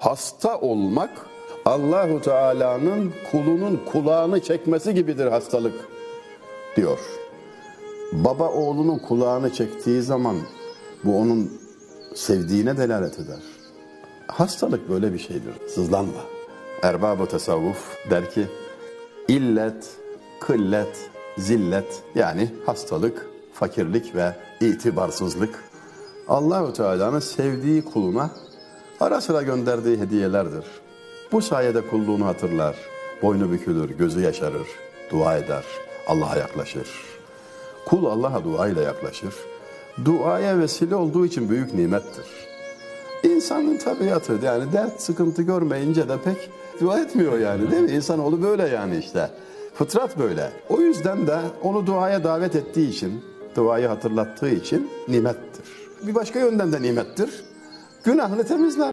Hasta olmak Allahu Teala'nın kulunun kulağını çekmesi gibidir hastalık diyor. Baba oğlunun kulağını çektiği zaman bu onun sevdiğine delalet eder. Hastalık böyle bir şeydir. Sızlanma. Erbab-ı tasavvuf der ki illet, kıllet, zillet yani hastalık, fakirlik ve itibarsızlık Allahu Teala'nın sevdiği kuluna ara sıra gönderdiği hediyelerdir. Bu sayede kulluğunu hatırlar, boynu bükülür, gözü yaşarır, dua eder, Allah'a yaklaşır. Kul Allah'a dua ile yaklaşır. Duaya vesile olduğu için büyük nimettir. İnsanın tabiatı yani dert sıkıntı görmeyince de pek dua etmiyor yani değil mi? İnsanoğlu böyle yani işte. Fıtrat böyle. O yüzden de onu duaya davet ettiği için, duayı hatırlattığı için nimettir. Bir başka yönden de nimettir. Günahını temizler.